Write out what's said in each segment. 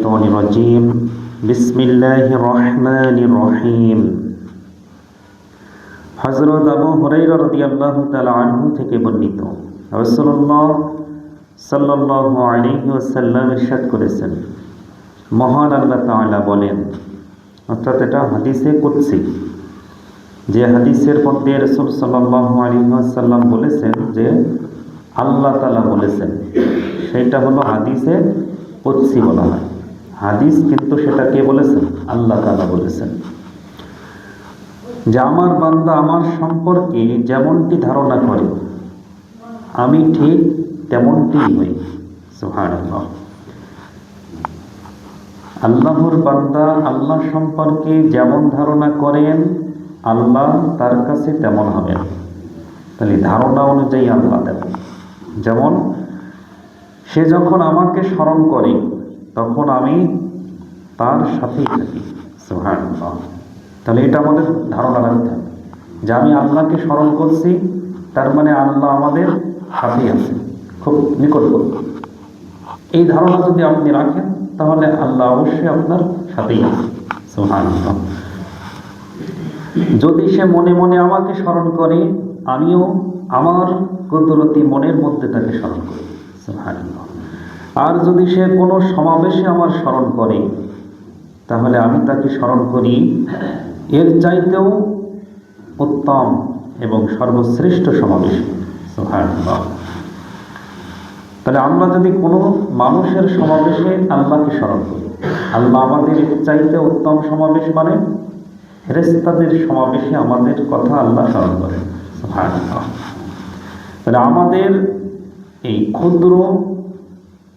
الشيطان الرجيم بسم الله الرحمن الرحيم হজরত আবু হুরাইরা রাদিয়াল্লাহু তাআলা আনহু থেকে বর্ণিত রাসূলুল্লাহ সাল্লাল্লাহু আলাইহি ওয়াসাল্লাম ইরশাদ করেছেন মহান আল্লাহ তাআলা বলেন অর্থাৎ এটা হাদিসে কুদসি যে হাদিসের মধ্যে রসুল সাল্লাল্লাহু আলাইহি ওয়াসাল্লাম বলেছেন যে আল্লাহ তাআলা বলেছেন সেটা হলো হাদিসে কুদসি বলা হয় হাদিস, কিন্তু সেটা কে বলেছেন? আল্লাহ তাআলা বলেছেন। যে আমার বান্দা আমার সম্পর্কে যেমনটি ধারণা করে, আমি ঠিক তেমনটি হই। সুবহানাল্লাহ। আল্লাহর বান্দা আল্লাহ সম্পর্কে যেমন ধারণা করেন, আল্লাহ তার কাছে তেমন হবেন তাহলে ধারণা অনুযায়ী আল্লাহ তেমন। যেমন, সে যখন আমাকে স্মরণ করে তখন আমি তার সাথেই থাকি। সুবহানাল্লাহ। তাহলে এটা আমাদের ধারণা রাখতে হবে। যে আমি আল্লাহকে স্মরণ করছি, তার মানে আল্লাহ আমাদের সাথেই আছে, খুব নিকটবর্তী। এই ধারণা যদি আপনি রাখেন, তাহলে আল্লাহ অবশ্যই আপনার সাথেই আছে। সুবহানাল্লাহ। যদি সে মনে মনে আমাকে স্মরণ করে, আমিও আমার কুদরতি মনের মধ্যে তাকে স্মরণ করি। সুবহানাল্লাহ। আর যদি সে কোনো সমাবেশে আমার স্মরণ করে, তাহলে আমি তাকে স্মরণ করি। এর চাইতেও উত্তম এবং সর্বশ্রেষ্ঠ সমাবেশ। তাহলে আমরা যদি কোনো মানুষের সমাবেশে আল্লাহকে স্মরণ করি, আল্লাহ আমাদের চাইতে উত্তম সমাবেশ মানে ফেরেস্তাদের সমাবেশে আমাদের কথা আল্লাহ স্মরণ সুবহানাল্লাহ। তাহলে আমাদের এই ক্ষুদ্র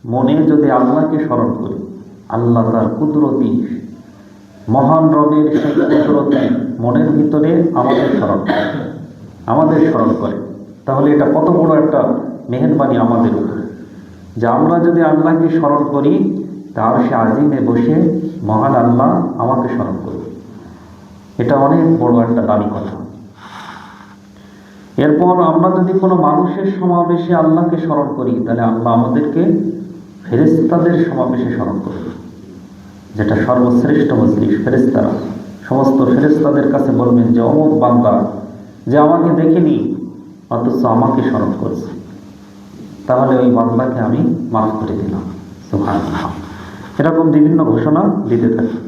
মনে যদি আল্লাহকে স্মরণ করি, আল্লাহ তার কুদরতি, মহান রবের সেই কুদরতি মনের ভিতরে আমাদের স্মরণ করে, আমাদের স্মরণ করে। তাহলে এটা কত বড় একটা মেহরবানি আমাদের উপরে। যে আমরা যদি আল্লাহকে স্মরণ করি তার সে আজিমে বসে মহান আল্লাহ আমাকে স্মরণ করবে। এটা অনেক বড় একটা দামি কথা। এরপর আমরা যদি কোনো মানুষের সমাবেশে আল্লাহকে স্মরণ করি, তাহলে আল্লাহ আমাদেরকে ফেরেস্তাদের সমাবেশে স্মরণ করবে যেটা সর্বশ্রেষ্ঠ মজলিস ফেরেস্তারা সমস্ত ফেরেস্তাদের কাছে বলবেন যে, অমুক বান্দা যে আমাকে দেখেনি, অথচ আমাকে স্মরণ করছে। তাহলে ওই বান্দাকে আমি মাফ করে দিলাম। সুহান এরকম বিভিন্ন ঘোষণা দিতে থাকি।